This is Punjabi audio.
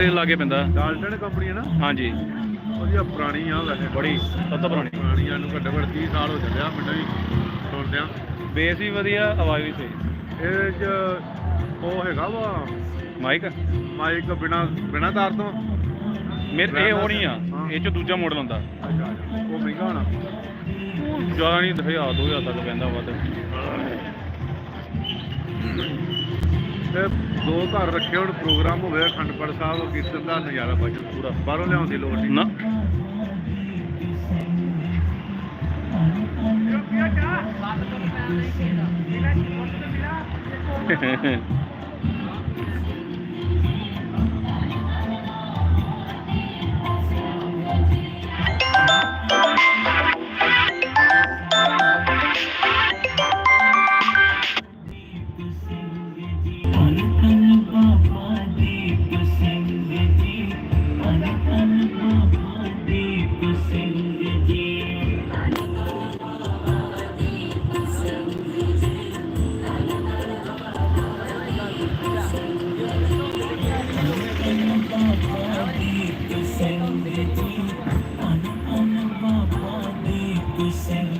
ਇਹ ਲਾਗੇ ਪੈਂਦਾ। ਡਾਲਟਨ ਕੰਪਨੀ ਹੈ ਨਾ? ਹਾਂਜੀ। ਵਧੀਆ ਪੁਰਾਣੀ ਆ ਵੈਸੇ। ਬੜੀ ਸਭ ਤੋਂ ਪੁਰਾਣੀ। ਪੁਰਾਣੀ ਆ ਨੂੰ ਘੱਟੋ ਘੱਟ 30 ਸਾਲ ਹੋ ਚੱਲਿਆ ਮੈਨੂੰ ਵੀ ਸੁਣਦੇ ਆ ਬੇਸ ਵੀ ਵਧੀਆ ਆਵਾਜ਼ ਵੀ ਸਹੀ। ਇਹ ਚ ਉਹ ਹੈਗਾ ਵਾ। ਮਾਈਕ ਮਾਈਕ ਬਿਨਾ ਬਿਨਾ ਤਾਰ ਤੋਂ। ਮੇਰੇ ਇਹ ਨਹੀਂ ਆ। ਇਹ ਚ ਦੂਜਾ ਮਾਡਲ ਹੁੰਦਾ। ਉਹ ਮਹਿੰਗਾ ਹੋਣਾ। ਜ਼ਿਆਦਾ ਨਹੀਂ 1000 2000 ਤੱਕ ਪੈਂਦਾ ਵੱਧ ਤੇ। ਦੋ ਘਰ ਰੱਖੇ ਹੁਣ ਪ੍ਰੋਗਰਾਮ ਹੋਵੇ ਅਖੰਡਪੜ ਸਾਹਿਬ ਕੀਰਤਨ ਦਾ ਨਜ਼ਾਰਾ ਬਾਜੂ ਪੂਰਾ। ਬਾਹਰੋਂ ਲਿਆਉਣ ਦੀ ਲੋੜ ਨਹੀਂ। ਨਾ. send it to you. I'm on my body.